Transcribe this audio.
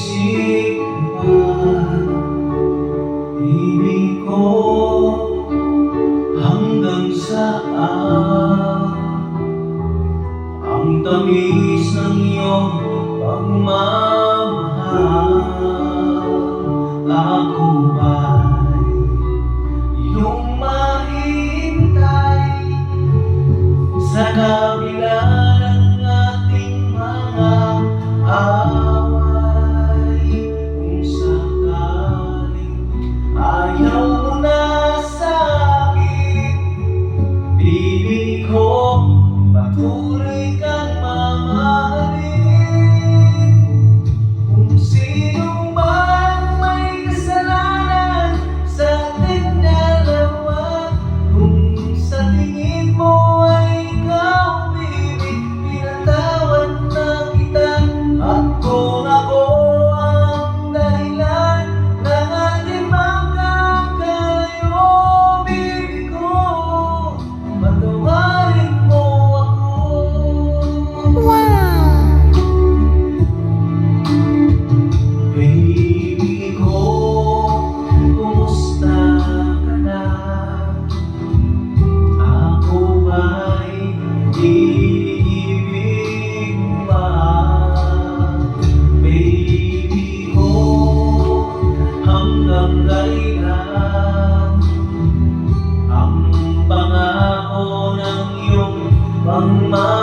isip man Ibig ko hanggang saan Ang tamis ng iyong pagmamahal. Ako ba'y iyong mahintay sa Mama.